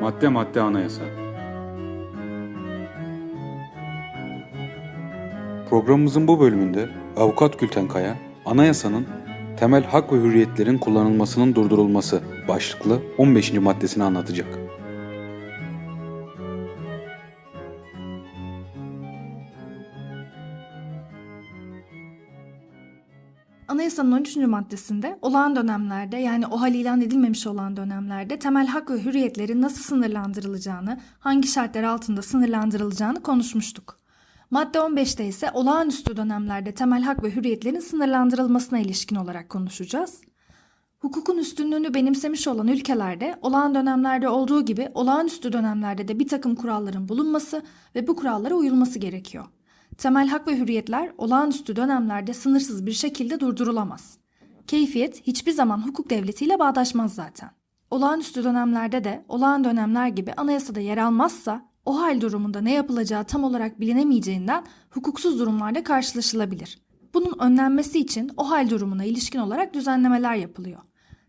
Madde madde anayasa. Programımızın bu bölümünde Avukat Gülten Kaya, anayasanın temel hak ve hürriyetlerin kullanılmasının durdurulması başlıklı 15. maddesini anlatacak. Anayasanın 13. maddesinde olağan dönemlerde yani OHAL ilan edilmemiş olan dönemlerde temel hak ve hürriyetlerin nasıl sınırlandırılacağını, hangi şartlar altında sınırlandırılacağını konuşmuştuk. Madde 15'te ise olağanüstü dönemlerde temel hak ve hürriyetlerin sınırlandırılmasına ilişkin olarak konuşacağız. Hukukun üstünlüğünü benimsemiş olan ülkelerde olağan dönemlerde olduğu gibi olağanüstü dönemlerde de bir takım kuralların bulunması ve bu kurallara uyulması gerekiyor. Temel hak ve hürriyetler olağanüstü dönemlerde sınırsız bir şekilde durdurulamaz. Keyfiyet hiçbir zaman hukuk devletiyle bağdaşmaz zaten. Olağanüstü dönemlerde de olağan dönemler gibi anayasada yer almazsa o hal durumunda ne yapılacağı tam olarak bilinemeyeceğinden hukuksuz durumlarda karşılaşılabilir. Bunun önlenmesi için o hal durumuna ilişkin olarak düzenlemeler yapılıyor.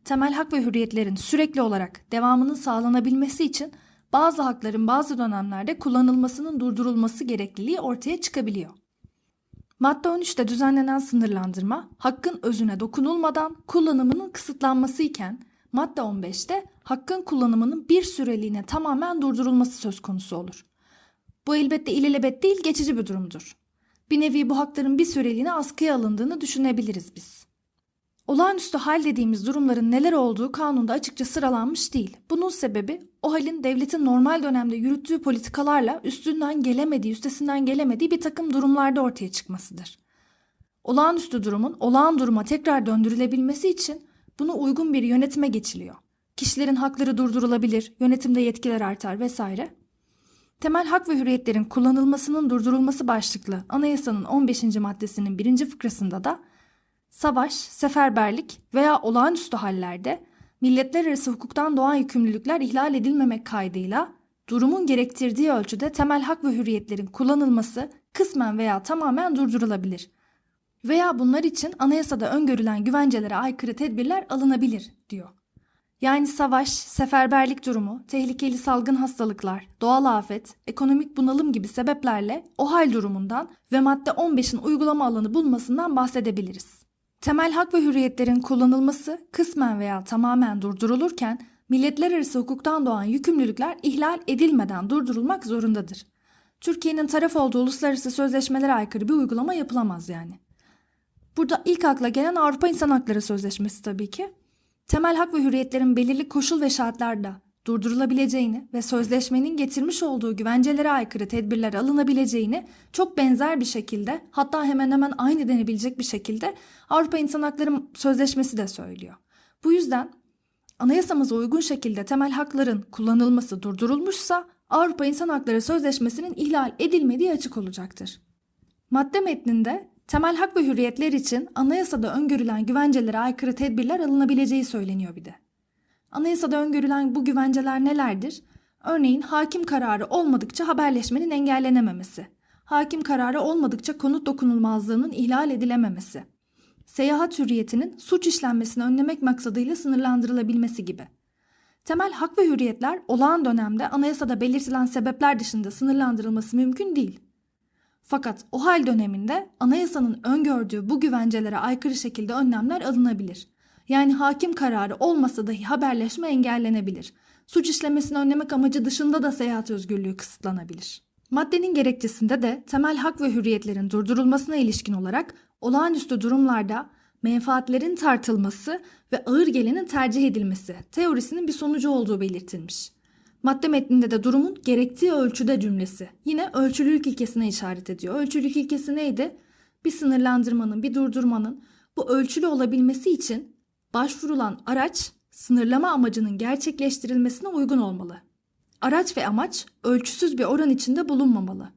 Temel hak ve hürriyetlerin sürekli olarak devamının sağlanabilmesi için bazı hakların bazı dönemlerde kullanılmasının durdurulması gerekliliği ortaya çıkabiliyor. Madde 13'te düzenlenen sınırlandırma, hakkın özüne dokunulmadan kullanımının kısıtlanması iken, madde 15'te hakkın kullanımının bir süreliğine tamamen durdurulması söz konusu olur. Bu elbette ilelebet değil geçici bir durumdur. Bir nevi bu hakların bir süreliğine askıya alındığını düşünebiliriz biz. Olağanüstü hal dediğimiz durumların neler olduğu kanunda açıkça sıralanmış değil. Bunun sebebi o halin devletin normal dönemde yürüttüğü politikalarla üstünden gelemediği, üstesinden gelemediği bir takım durumlarda ortaya çıkmasıdır. Olağanüstü durumun olağan duruma tekrar döndürülebilmesi için buna uygun bir yönetime geçiliyor. Kişilerin hakları durdurulabilir, yönetimde yetkiler artar vesaire. Temel hak ve hürriyetlerin kullanılmasının durdurulması başlıklı anayasanın 15. maddesinin birinci fıkrasında da savaş, seferberlik veya olağanüstü hallerde milletler arası hukuktan doğan yükümlülükler ihlal edilmemek kaydıyla durumun gerektirdiği ölçüde temel hak ve hürriyetlerin kullanılması kısmen veya tamamen durdurulabilir. Veya bunlar için anayasada öngörülen güvencelere aykırı tedbirler alınabilir diyor. Yani savaş, seferberlik durumu, tehlikeli salgın hastalıklar, doğal afet, ekonomik bunalım gibi sebeplerle o hal durumundan ve madde 15'in uygulama alanı bulmasından bahsedebiliriz. Temel hak ve hürriyetlerin kullanılması kısmen veya tamamen durdurulurken milletler arası hukuktan doğan yükümlülükler ihlal edilmeden durdurulmak zorundadır. Türkiye'nin taraf olduğu uluslararası sözleşmelere aykırı bir uygulama yapılamaz yani. Burada ilk akla gelen Avrupa İnsan Hakları Sözleşmesi tabii ki. Temel hak ve hürriyetlerin belirli koşul ve şartlarda durdurulabileceğini ve sözleşmenin getirmiş olduğu güvencelere aykırı tedbirler alınabileceğini çok benzer bir şekilde hatta hemen hemen aynı denebilecek bir şekilde Avrupa İnsan Hakları Sözleşmesi de söylüyor. Bu yüzden anayasamıza uygun şekilde temel hakların kullanılması durdurulmuşsa Avrupa İnsan Hakları Sözleşmesi'nin ihlal edilmediği açık olacaktır. Madde metninde temel hak ve hürriyetler için anayasada öngörülen güvencelere aykırı tedbirler alınabileceği söyleniyor bir de. Anayasada öngörülen bu güvenceler nelerdir? Örneğin hakim kararı olmadıkça haberleşmenin engellenememesi, hakim kararı olmadıkça konut dokunulmazlığının ihlal edilememesi, seyahat hürriyetinin suç işlenmesini önlemek maksadıyla sınırlandırılabilmesi gibi. Temel hak ve hürriyetler olağan dönemde anayasada belirtilen sebepler dışında sınırlandırılması mümkün değil. Fakat o hal döneminde anayasanın öngördüğü bu güvencelere aykırı şekilde önlemler alınabilir. Yani hakim kararı olmasa dahi haberleşme engellenebilir. Suç işlemesini önlemek amacı dışında da seyahat özgürlüğü kısıtlanabilir. Maddenin gerekçesinde de temel hak ve hürriyetlerin durdurulmasına ilişkin olarak olağanüstü durumlarda menfaatlerin tartılması ve ağır gelenin tercih edilmesi teorisinin bir sonucu olduğu belirtilmiş. Madde metninde de durumun gerektiği ölçüde cümlesi yine ölçülülük ilkesine işaret ediyor. Ölçülülük ilkesi neydi? Bir sınırlandırmanın, bir durdurmanın bu ölçülü olabilmesi için başvurulan araç sınırlama amacının gerçekleştirilmesine uygun olmalı. Araç ve amaç ölçüsüz bir oran içinde bulunmamalı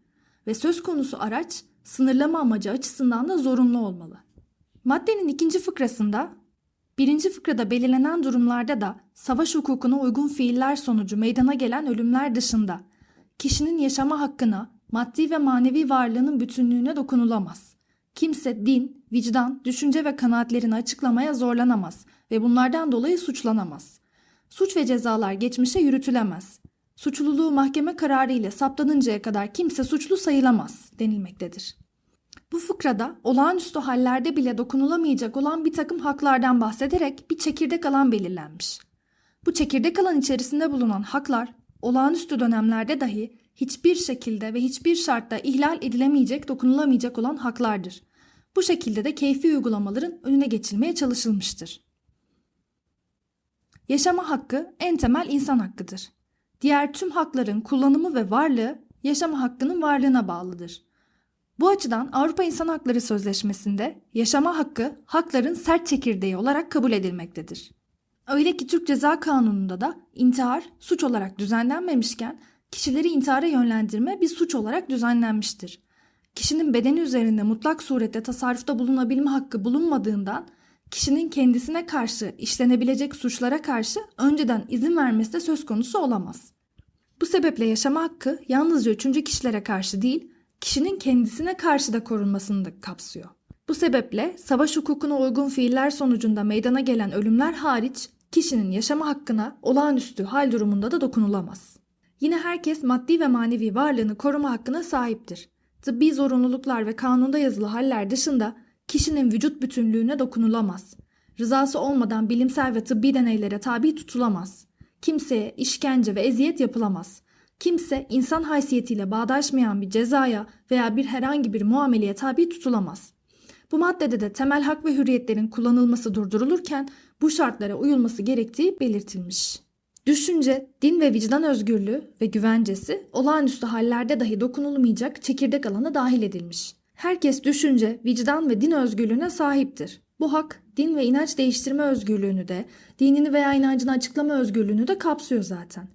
ve söz konusu araç sınırlama amacı açısından da zorunlu olmalı. Maddenin ikinci fıkrasında birinci fıkrada belirlenen durumlarda da savaş hukukuna uygun fiiller sonucu meydana gelen ölümler dışında kişinin yaşama hakkına, maddi ve manevi varlığının bütünlüğüne dokunulamaz. Kimse din, vicdan, düşünce ve kanaatlerini açıklamaya zorlanamaz ve bunlardan dolayı suçlanamaz. Suç ve cezalar geçmişe yürütülemez. suçluluğu mahkeme kararı ile saptanıncaya kadar kimse suçlu sayılamaz denilmektedir. Bu fıkrada olağanüstü hallerde bile dokunulamayacak olan bir takım haklardan bahsederek bir çekirdek alan belirlenmiş. Bu çekirdek alan içerisinde bulunan haklar olağanüstü dönemlerde dahi hiçbir şekilde ve hiçbir şartta ihlal edilemeyecek, dokunulamayacak olan haklardır. Bu şekilde de keyfi uygulamaların önüne geçilmeye çalışılmıştır. Yaşama hakkı en temel insan hakkıdır. Diğer tüm hakların kullanımı ve varlığı yaşama hakkının varlığına bağlıdır. Bu açıdan Avrupa İnsan Hakları Sözleşmesi'nde yaşama hakkı hakların sert çekirdeği olarak kabul edilmektedir. Öyle ki Türk Ceza Kanunu'nda da intihar suç olarak düzenlenmemişken kişileri intihara yönlendirme bir suç olarak düzenlenmiştir. Kişinin bedeni üzerinde mutlak surette tasarrufta bulunabilme hakkı bulunmadığından kişinin kendisine karşı işlenebilecek suçlara karşı önceden izin vermesi de söz konusu olamaz. Bu sebeple yaşama hakkı yalnızca üçüncü kişilere karşı değil, kişinin kendisine karşı da korunmasını da kapsıyor. Bu sebeple savaş hukukuna uygun fiiller sonucunda meydana gelen ölümler hariç kişinin yaşama hakkına olağanüstü hal durumunda da dokunulamaz. Yine herkes maddi ve manevi varlığını koruma hakkına sahiptir. Tıbbi zorunluluklar ve kanunda yazılı haller dışında kişinin vücut bütünlüğüne dokunulamaz. Rızası olmadan bilimsel ve tıbbi deneylere tabi tutulamaz. Kimseye işkence ve eziyet yapılamaz. Kimse insan haysiyetiyle bağdaşmayan bir cezaya veya bir herhangi bir muameleye tabi tutulamaz. Bu maddede de temel hak ve hürriyetlerin kullanılması durdurulurken bu şartlara uyulması gerektiği belirtilmiş. Düşünce, din ve vicdan özgürlüğü ve güvencesi olağanüstü hallerde dahi dokunulmayacak çekirdek alana dahil edilmiş. Herkes düşünce, vicdan ve din özgürlüğüne sahiptir. Bu hak din ve inanç değiştirme özgürlüğünü de, dinini veya inancını açıklama özgürlüğünü de kapsıyor zaten.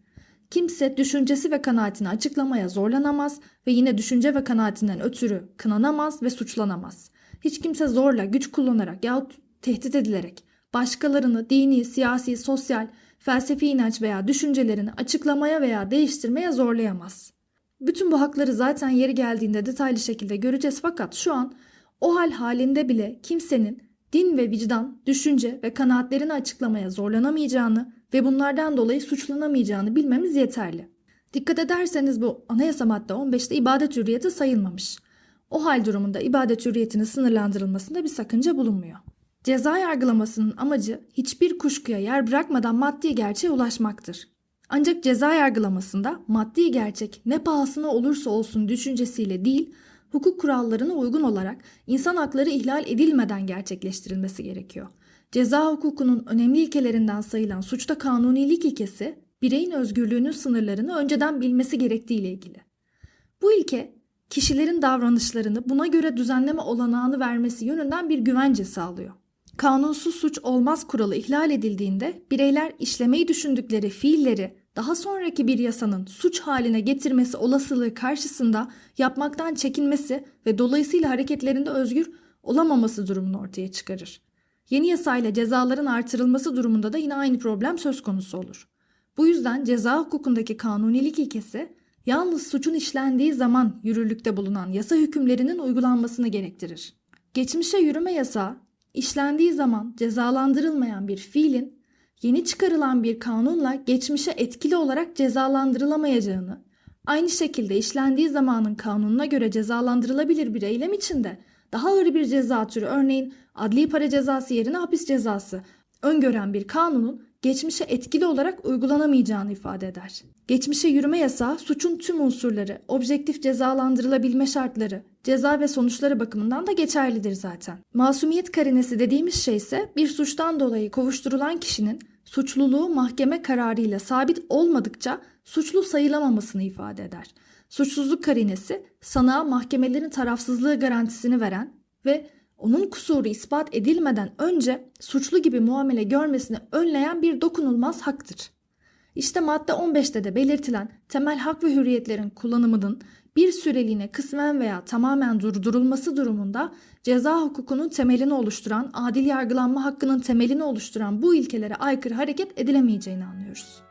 Kimse düşüncesi ve kanaatini açıklamaya zorlanamaz ve yine düşünce ve kanaatinden ötürü kınanamaz ve suçlanamaz. Hiç kimse zorla, güç kullanarak yahut tehdit edilerek başkalarını dini, siyasi, sosyal, felsefi inanç veya düşüncelerini açıklamaya veya değiştirmeye zorlayamaz. Bütün bu hakları zaten yeri geldiğinde detaylı şekilde göreceğiz fakat şu an o hal halinde bile kimsenin din ve vicdan, düşünce ve kanaatlerini açıklamaya zorlanamayacağını ve bunlardan dolayı suçlanamayacağını bilmemiz yeterli. Dikkat ederseniz bu anayasa madde 15'te ibadet hürriyeti sayılmamış. O hal durumunda ibadet hürriyetinin sınırlandırılmasında bir sakınca bulunmuyor. Ceza yargılamasının amacı hiçbir kuşkuya yer bırakmadan maddi gerçeğe ulaşmaktır. Ancak ceza yargılamasında maddi gerçek ne pahasına olursa olsun düşüncesiyle değil, hukuk kurallarına uygun olarak insan hakları ihlal edilmeden gerçekleştirilmesi gerekiyor. Ceza hukukunun önemli ilkelerinden sayılan suçta kanunilik ilkesi, bireyin özgürlüğünün sınırlarını önceden bilmesi gerektiği ile ilgili. Bu ilke, kişilerin davranışlarını buna göre düzenleme olanağını vermesi yönünden bir güvence sağlıyor. Kanunsuz suç olmaz kuralı ihlal edildiğinde bireyler işlemeyi düşündükleri fiilleri daha sonraki bir yasanın suç haline getirmesi olasılığı karşısında yapmaktan çekinmesi ve dolayısıyla hareketlerinde özgür olamaması durumunu ortaya çıkarır. Yeni yasayla cezaların artırılması durumunda da yine aynı problem söz konusu olur. Bu yüzden ceza hukukundaki kanunilik ilkesi yalnız suçun işlendiği zaman yürürlükte bulunan yasa hükümlerinin uygulanmasını gerektirir. Geçmişe yürüme yasağı işlendiği zaman cezalandırılmayan bir fiilin yeni çıkarılan bir kanunla geçmişe etkili olarak cezalandırılamayacağını, aynı şekilde işlendiği zamanın kanununa göre cezalandırılabilir bir eylem için de daha ağır bir ceza türü örneğin adli para cezası yerine hapis cezası öngören bir kanunun geçmişe etkili olarak uygulanamayacağını ifade eder. Geçmişe yürüme yasağı suçun tüm unsurları, objektif cezalandırılabilme şartları, ceza ve sonuçları bakımından da geçerlidir zaten. Masumiyet karinesi dediğimiz şey ise bir suçtan dolayı kovuşturulan kişinin suçluluğu mahkeme kararıyla sabit olmadıkça suçlu sayılamamasını ifade eder. Suçsuzluk karinesi sanığa mahkemelerin tarafsızlığı garantisini veren ve onun kusuru ispat edilmeden önce suçlu gibi muamele görmesini önleyen bir dokunulmaz haktır. İşte madde 15'te de belirtilen temel hak ve hürriyetlerin kullanımının bir süreliğine kısmen veya tamamen durdurulması durumunda ceza hukukunun temelini oluşturan, adil yargılanma hakkının temelini oluşturan bu ilkelere aykırı hareket edilemeyeceğini anlıyoruz.